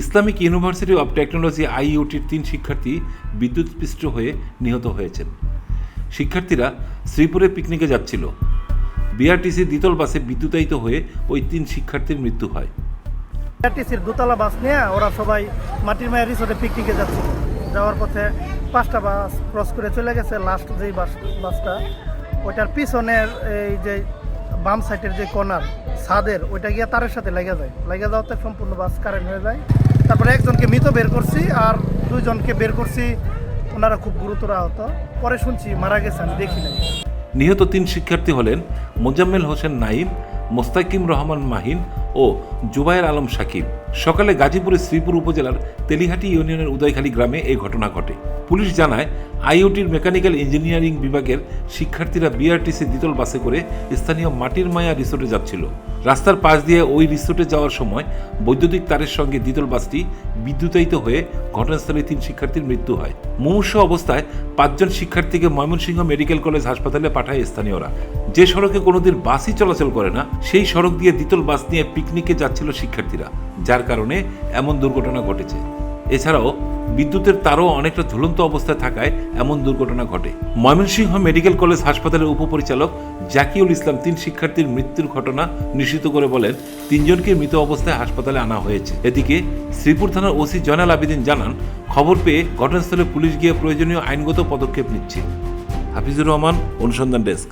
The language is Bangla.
ইসলামিক ইউনিভার্সিটি অব টেকনোলজি আইইউটির তিন শিক্ষার্থী বিদ্যুৎস্পৃষ্ট হয়ে নিহত হয়েছেন। শিক্ষার্থীরা শ্রীপুরে পিকনিকে যাচ্ছিল। বিআরটিসি দ্বিতল বাসে বিদ্যুতায়িত হয়ে ওই তিন শিক্ষার্থীর মৃত্যু হয়। আরটিসির দোতলা বাস নিয়ে ওরা সবাই মাটির মায়ের রিসোর্টে পিকনিকে যাচ্ছিল। যাওয়ার পথে পাঁচটা বাস ক্রস করে চলে গেছে, লাস্ট যেই বাস, বাসটা, ওইটার পিছনের এই যে বাম সাইডের যে কর্নার, ছাদের, ওইটা গিয়ে তারের সাথে লেগে যায়। লেগে যাওয়াতে সম্পূর্ণ বাস কারেন্ট হয়ে যায়। তারপরে একজনকে মৃত বের করছি আর দুইজনকে বের করছি ওনারা খুব গুরুতর আহত। পরে শুনছি মারা গেছে, আমি দেখি নাই। নিহত তিন শিক্ষার্থী হলেন মোজাম্মেল হোসেন নাইম মোস্তাকিম রহমান মাহিন ও জুবায়ের আলম সাকিব সকালে গাজীপুরের শ্রীপুর উপজেলার তেলিহাটি ইউনিয়নের উদয়খালী গ্রামে এই ঘটনা ঘটে। পুলিশ জানায়, আইওটির মেকানিক্যাল ইঞ্জিনিয়ারিং বিভাগের শিক্ষার্থীরা বিআরটিসি দ্বিতল বাসে করে স্থানীয় মাটির মায়া রিসোর্টে যাচ্ছিল। রাস্তার পাশ দিয়ে ওই রিসোর্টে যাওয়ার সময় বৈদ্যুতিক তারের সঙ্গে দ্বিতল বাসটি বিদ্যুতায়িত হয়ে ঘটনাস্থলে তিন শিক্ষার্থীর মৃত্যু হয়। মুমূর্ষ অবস্থায় পাঁচজন শিক্ষার্থীকে ময়মনসিংহ মেডিকেল কলেজ হাসপাতালে পাঠায় স্থানীয়রা। যে সড়কে কোনোদিন বাসই চলাচল করে না, সেই সড়ক দিয়ে দ্বিতল বাস নিয়ে পিকনিকে যাচ্ছিল শিক্ষার্থীরা, যার কারণে এমন দুর্ঘটনা ঘটেছে। এছাড়াও বিদ্যুতের তারও অনেকটা ঝুলন্ত অবস্থায় থাকায় এমন দুর্ঘটনা ঘটে। ময়মনসিংহ মেডিকেল কলেজ হাসপাতালের উপপরিচালক জাকিউল ইসলাম তিন শিক্ষার্থীর মৃত্যুর ঘটনা নিশ্চিত করে বলেন, তিনজনকে মৃত অবস্থায় হাসপাতালে আনা হয়েছে। এদিকে শ্রীপুর থানার ওসি জয়নাল আবেদিন জানান, খবর পেয়ে ঘটনাস্থলে পুলিশ গিয়ে প্রয়োজনীয় আইনগত পদক্ষেপ নিচ্ছে। হাফিজুর রহমান, অনুসন্ধান ডেস্ক।